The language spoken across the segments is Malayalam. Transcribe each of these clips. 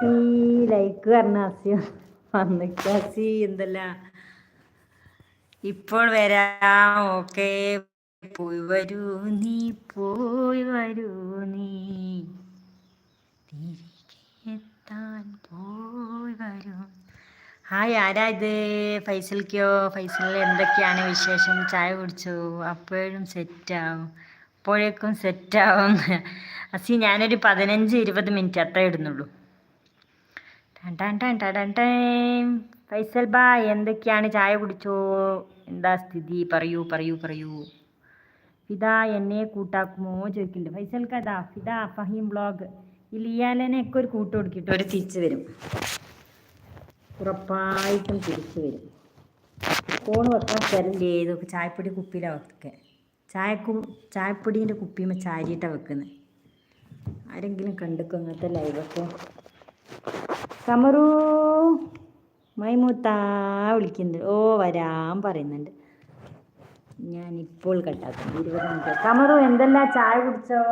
അസി ലൈക്ക് പറഞ്ഞ അസി വന്നിട്ട്. അസി എന്തല്ല? ഇപ്പോൾ വരാം. ഓക്കെ. പോയി വരൂ നീ പോയി വരൂ നീ. തിരികെ എത്താൻ പോയി വരൂ. ഹായ് ആരാ ഇത്? ഫൈസൽക്കോ? ഫൈസലിൽ എന്തൊക്കെയാണ് വിശേഷം? ചായ കുടിച്ചു? അപ്പോഴും സെറ്റാവും. അപ്പോഴേക്കും സെറ്റാവും അസി ഞാനൊരു പതിനഞ്ച് ഇരുപത് മിനിറ്റ് അത്രേ ഇടുന്നുള്ളൂ. ഫൈസൽ ബാ എന്തൊക്കെയാണ് ചായ കുടിച്ചോ? എന്താ സ്ഥിതി? പറയൂ പറയൂ പറയൂ. ഫിദ എന്നെ കൂട്ടാക്കുമോ? ചോദിക്കുന്നുണ്ട്. ഫൈസൽ കഥ. ഫിദ ഫഹീം ബ്ലോഗ്. ഈ ലിയാലനെയൊക്കെ ഒരു കൂട്ട് കൊടുക്കിട്ട് ഒരു തിരിച്ചു വരും. ഉറപ്പായിട്ടും തിരിച്ചു വരും. ഫോൺ വെക്കാൻ സ്ഥലമില്ലേ ഇതൊക്കെ ചായപ്പൊടി കുപ്പിയിലാണ് വെക്കുക ചായക്കും ചായപ്പൊടീന്റെ കുപ്പിയുമ്പോൾ ചാരിയിട്ടാണ് വെക്കുന്നത് ആരെങ്കിലും കണ്ടിക്കോ അങ്ങനത്തെ ലൈവൊക്കെ കമറു മൈമൂത്താ വിളിക്കുന്നുണ്ട്. ഓ വരാൻ പറയുന്നുണ്ട്. ഞാൻ ഇപ്പോൾ കട്ടാക്കും ഇരുപത് മിനിറ്റ്. കമറു എന്തെല്ലാം ചായ കുടിച്ചോ?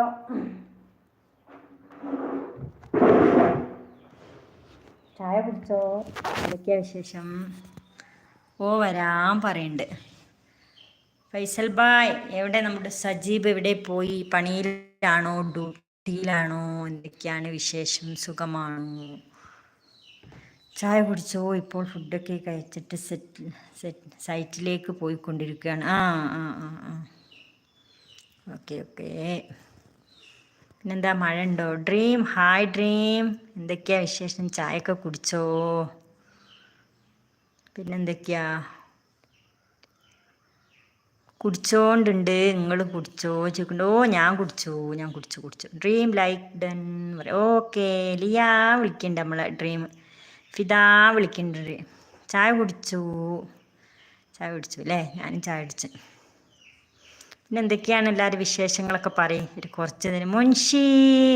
ചായ കുടിച്ചോ? എന്തൊക്കെയാ വിശേഷം? ഓ വരാൻ പറയുന്നുണ്ട്. ഫൈസൽ ബായ് എവിടെ നമ്മുടെ സജീബ് എവിടെ പോയി? പണിയിലാണോ? ഡ്യൂട്ടിയിലാണോ? എന്തൊക്കെയാണ് വിശേഷം? സുഖമാണോ? ചായ കുടിച്ചോ? ഇപ്പോൾ ഫുഡൊക്കെ കഴിച്ചിട്ട് സെറ്റ് സെറ്റ് സൈറ്റിലേക്ക് പോയിക്കൊണ്ടിരിക്കുകയാണ്. ആ ആ ആ ആ. Okay okay. പിന്നെന്താ മഴ ഉണ്ടോ ഡ്രീം ഹായ് ഡ്രീം. എന്തൊക്കെയാ വിശേഷം? ചായയൊക്കെ കുടിച്ചോ? പിന്നെന്തൊക്കെയാ? കുടിച്ചോണ്ടുണ്ട്. നിങ്ങൾ കുടിച്ചോ? ചോദിക്കുന്നുണ്ട്. ഓ ഞാൻ കുടിച്ചു ഞാൻ കുടിച്ചു കുടിച്ചു. Dream like done. Okay Liya വിളിക്കുന്നുണ്ട് നമ്മളെ ഡ്രീം. ഫിദാ വിളിക്കുന്നുണ്ട് ചായ കുടിച്ചു. ചായ കുടിച്ചു അല്ലേ ഞാനും ചായ കുടിച്ചു. പിന്നെ എന്തൊക്കെയാണ് എല്ലാവരും വിശേഷങ്ങളൊക്കെ പറയും? ഒരു കുറച്ച് നേരം. മുൻഷി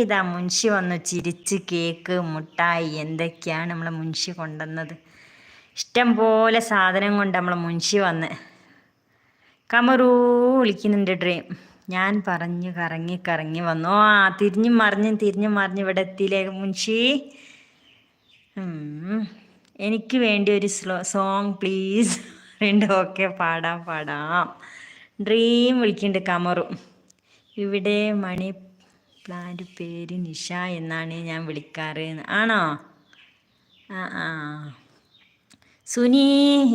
ഇതാ മുൻഷി വന്നു. ചിരിച്ച് കേക്ക് മുട്ടായി എന്തൊക്കെയാണ് നമ്മളെ മുൻഷി കൊണ്ടുവന്നത്? ഇഷ്ടം പോലെ സാധനം കൊണ്ട് നമ്മളെ മുൻഷി വന്ന്. കമറൂ വിളിക്കുന്നുണ്ട് ഡ്രീം ഞാൻ പറഞ്ഞു കറങ്ങി കറങ്ങി വന്നു. ആ തിരിഞ്ഞു മറിഞ്ഞും തിരിഞ്ഞു മറിഞ്ഞ് ഇവിടെ എത്തിയില്ലേ മുൻഷി. എനിക്ക് വേണ്ടി ഒരു സ്ലോ സോങ് പ്ലീസ് ഉണ്ട് ഓക്കെ പാടാം പാടാം. ഡ്രീം വിളിക്കുന്നുണ്ട് കമറു. ഇവിടെ മണി പ്ലാന്റ് പേര് നിഷ എന്നാണ് ഞാൻ വിളിക്കാറ്. ആണോ? ആ ആ. സുനി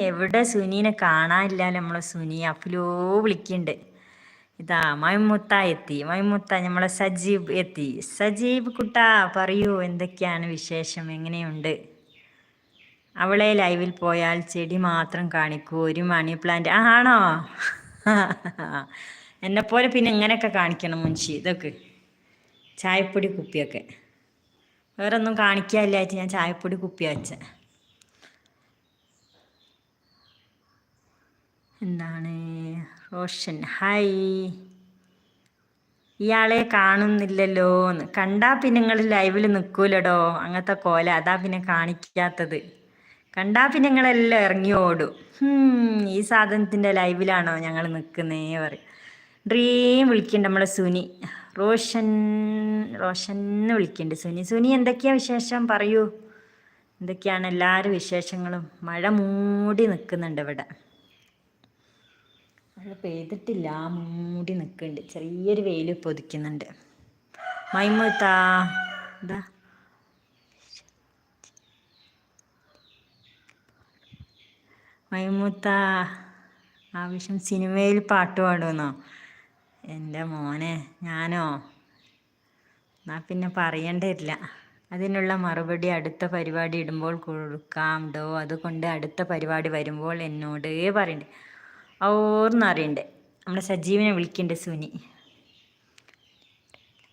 എവിടെ സുനീനെ കാണാനില്ല. നമ്മളെ സുനി അഫ്ലോ വിളിക്കുന്നുണ്ട് ഇതാ മൈമുത്ത എത്തി മൈമുത്ത നമ്മളെ സജീബ് എത്തി. സജീബ് കുട്ട പറയൂ എന്തൊക്കെയാണ് വിശേഷം? എങ്ങനെയുണ്ട്? അവളെ ലൈവിൽ പോയാൽ ചെടി മാത്രം കാണിക്കൂ. ഒരു മണി പ്ലാന്റ്. ആണോ? എന്നെപ്പോലെ പിന്നെ ഇങ്ങനെയൊക്കെ കാണിക്കണം മുൻഷി. ഇതൊക്കെ. ചായപ്പൊടി കുപ്പിയൊക്കെ. വേറെ ഒന്നും കാണിക്കാനില്ലായിട്ട് ഞാൻ ചായപ്പൊടി കുപ്പി വെച്ചേ. എന്താണ്? റോഷൻ. ഹായ്. ഇയാളെ കാണുന്നില്ലല്ലോ കണ്ടാ പിന്നെ നിങ്ങൾ ലൈവിൽ നിൽക്കൂലടോ അങ്ങനത്തെ കോല. അതാ പിന്നെ കാണിക്കാത്തത്. കണ്ടാ പിന്നെ നിങ്ങളെല്ലാം ഇറങ്ങി ഓടും. ഈ സാധനത്തിന്റെ ലൈവിലാണോ ഞങ്ങൾ നിൽക്കുന്നേ പറയും. ഡ്രീം വിളിക്കുന്നുണ്ട് നമ്മളെ സുനി. റോഷൻ റോഷൻ എന്ന് വിളിക്കുന്നുണ്ട് സുനി. സുനി എന്തൊക്കെയാ വിശേഷം? പറയൂ. എന്തൊക്കെയാണ് എല്ലാവരും വിശേഷങ്ങളും? മഴ മൂടി നിൽക്കുന്നുണ്ട് ഇവിടെ. മഴ പെയ്തിട്ടില്ല. മൂടി നിൽക്കുന്നുണ്ട് ചെറിയൊരു വെയിൽ പൊതിക്കുന്നുണ്ട്. മൈമൂത്താ എന്താ മൈമൂത്ത ആവശ്യം സിനിമയിൽ പാട്ട് പാടുമെന്നോ എന്റെ മോനെ ഞാനോ? എന്നാ പിന്നെ പറയേണ്ടതില്ല. അതിനുള്ള മറുപടി അടുത്ത പരിപാടി ഇടുമ്പോൾ കൊടുക്കാം. ഡോ അതുകൊണ്ട് അടുത്ത പരിപാടി വരുമ്പോൾ എന്നോട് പറയണ്ടേ. ഓർന്നറിയണ്ടേ നമ്മുടെ സജീവനെ വിളിക്കണ്ടേ സുനി.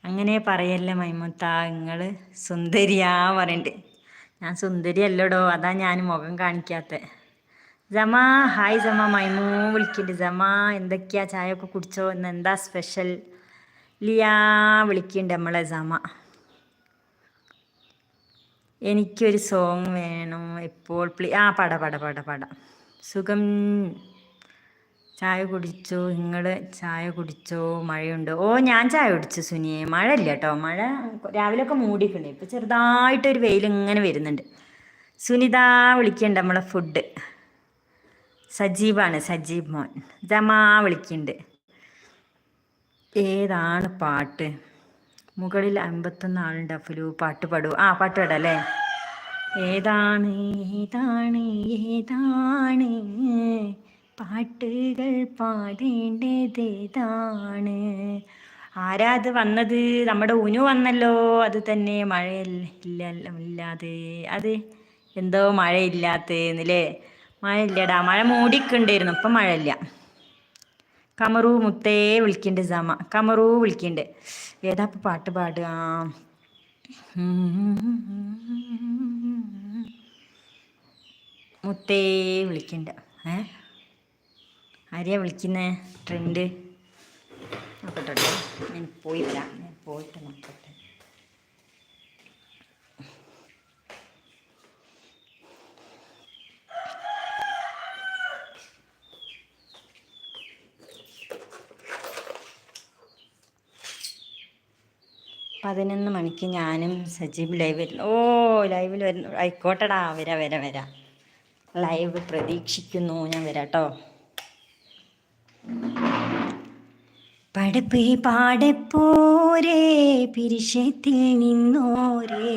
അങ്ങനെ പറയല്ലേ മൈമുത്ത നിങ്ങൾ സുന്ദരിയാ പറയണ്ട്. ഞാൻ സുന്ദരി അല്ലടോ അതാ ഞാൻ മുഖം കാണിക്കാത്ത. ജമാ ഹായ് ജമാ മൈമൂ വിളിക്കുന്നുണ്ട് ജമാ എന്തൊക്കെയാ ചായ ഒക്കെ കുടിച്ചോ? ഇന്ന് എന്താ സ്പെഷ്യൽ? ലിയാ വിളിക്കുന്നുണ്ട് നമ്മളെ ജമ. എനിക്കൊരു സോങ് വേണം. എപ്പോൾ പ്ലീ ആ പട പട പട പട. സുഖം ചായ കുടിച്ചോ? നിങ്ങൾ ചായ കുടിച്ചോ? മഴയുണ്ട്? ഓ ഞാൻ ചായ കുടിച്ചു സുനിയെ. മഴ ഇല്ല കേട്ടോ മഴ രാവിലെ ഒക്കെ മൂടിയിട്ടുണ്ട്. ഇപ്പം ചെറുതായിട്ടൊരു വെയിൽ ഇങ്ങനെ വരുന്നുണ്ട്. സുനിത വിളിക്കണ്ട നമ്മളെ ഫുഡ് സജീവാണ്. സജീവ് മോൻ. ജമാ വിളിക്കുന്നുണ്ട് ഏതാണ് പാട്ട്? മുകളിൽ അമ്പത്തൊന്ന് ആളുണ്ട്. അഫലു പാട്ട് പാടൂ. ആ പാട്ട് പാടാം അല്ലേ? ഏതാണ്? ഏതാണ്? ഏതാണ്? പാട്ടുകൾ പാടേണ്ടതേതാണ്. ആരാ അത് വന്നത്? നമ്മുടെ ഉനു വന്നല്ലോ. അത് തന്നെ മഴയില്ല ഇല്ലാതെ. അത് എന്തോ മഴയില്ലാത്തേന്നല്ലേ മഴ ഇല്ലടാ മഴ മൂടിക്കുണ്ടായിരുന്നു. ഇപ്പം മഴയില്ല. കമറു മുത്തേ വിളിക്കുന്നുണ്ട് സമ. കമറു വിളിക്കുന്നുണ്ട് ഏതാ പാട്ട് പാടുക? മുത്തേ വിളിക്കണ്ട. ഏ? ആരെയാ വിളിക്കുന്നേ? ട്രെൻഡ്. നോക്കട്ടെ ഞാൻ പോയില്ല. ഞാൻ പോയിട്ട് നോക്കട്ടെ പതിനൊന്ന് മണിക്ക് ഞാനും സജീവ് ലൈവ് വരുന്നു. ഓ ലൈവിൽ വരുന്നു. ആയിക്കോട്ടെടാ. വരാ വരാ വരാ. ലൈവ് പ്രതീക്ഷിക്കുന്നു. ഞാൻ വരാട്ടോ. പടപ്പ് പാടപ്പോരേ പിരിശത്തിൽ നിന്നോരേ.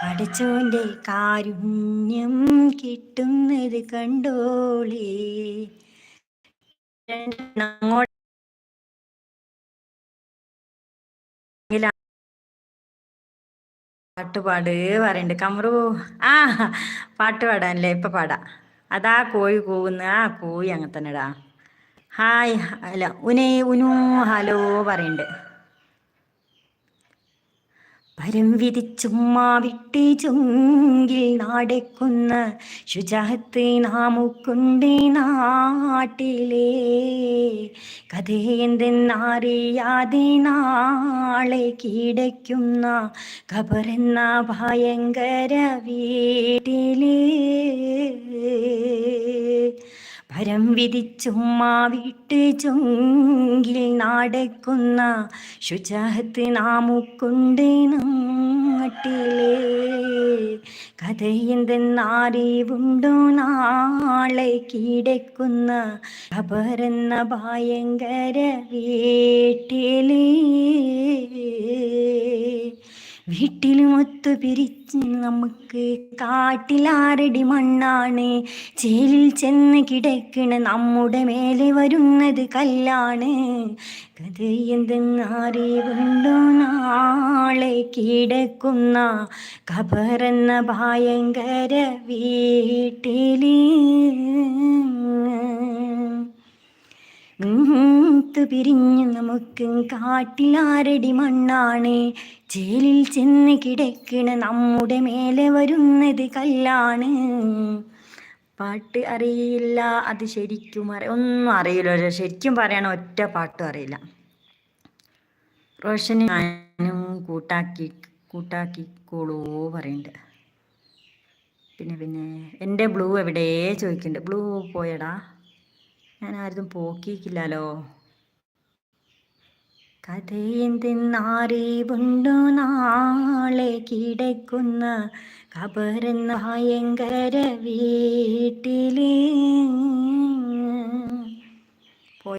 പഠിച്ചോന്റെ കാരുണ്യം കിട്ടുന്നത് കണ്ടോളേ. അങ്ങോട്ട് പാട്ട് പാട് പറയണ്ട്. കമറു ആ പാട്ട് പാടാനല്ലേ? ഇപ്പൊ പാടാ. അതാ കോഴി കൂവുന്ന ആ കോഴി അങ്ങനെ തന്നെടാ ഹായ് അല്ല ഉനേ ഉനു ഹലോ പറയണ്ട് പരം വിധിച്ചുമ്മാ വിട്ടി ചുങ്കിൽ നാടക്കുന്ന ശുചാഹത്ത് നാമുക്കുണ്ട് നാട്ടിലേ. കഥയെന്തെന്നറിയാതെ നാളെ കീടയ്ക്കുന്ന ഖബറെന്ന ഭയങ്കര വീട്ടിലേ. ഭരം വിധിച്ചുമ്മാ വിട്ട് ചൊങ്കിൽ നാടക്കുന്ന ശുചാഹത്ത് നാമുക്കുണ്ട് നാട്ടിലേ. കഥയെന്തെന്നറിവുണ്ടോ നാളെ കിടക്കുന്ന ഖബറെന്ന ഭയങ്കര വീട്ടിലേ. വീട്ടിലും ഒത്തു പിരിച്ച് നമുക്ക് കാട്ടിലാറടി മണ്ണാണ്. ചേലിൽ ചെന്ന് കിടക്കണ നമ്മുടെ മേലെ വരുന്നത് കല്ലാണ്. കഥ എന്തെന്നറിവുണ്ടോ നാളെ കിടക്കുന്ന കബറെന്ന ഭയങ്കര വീട്ടിലേ. പിരിഞ്ഞു നമുക്ക് കാട്ടിലാരടി മണ്ണാണ്. ജയിലിൽ ചെന്ന് കിടക്കണ നമ്മുടെ മേലെ വരുന്നത് കല്ലാണ്. പാട്ട് അറിയില്ല അത് ശരിക്കും അറിയ ഒന്നും അറിയില്ല. ശരിക്കും പറയണ ഒറ്റ പാട്ടും അറിയില്ല. റോഷന് ഞാനും കൂട്ടാക്കി കൂട്ടാക്കിക്കോളൂ പറയുന്നുണ്ട് പിന്നെ പിന്നെ എന്റെ ബ്ലൂ എവിടെ ചോദിക്കുന്നുണ്ട് ബ്ലൂ പോയടാ. ഞാൻ ആരും പോക്കിയിക്കില്ലല്ലോ കഥയെന്തെന്നറിവുണ്ടോ നാളെ കിടക്കുന്ന കബറെന്ന ഭയങ്കര വീട്ടിലേ.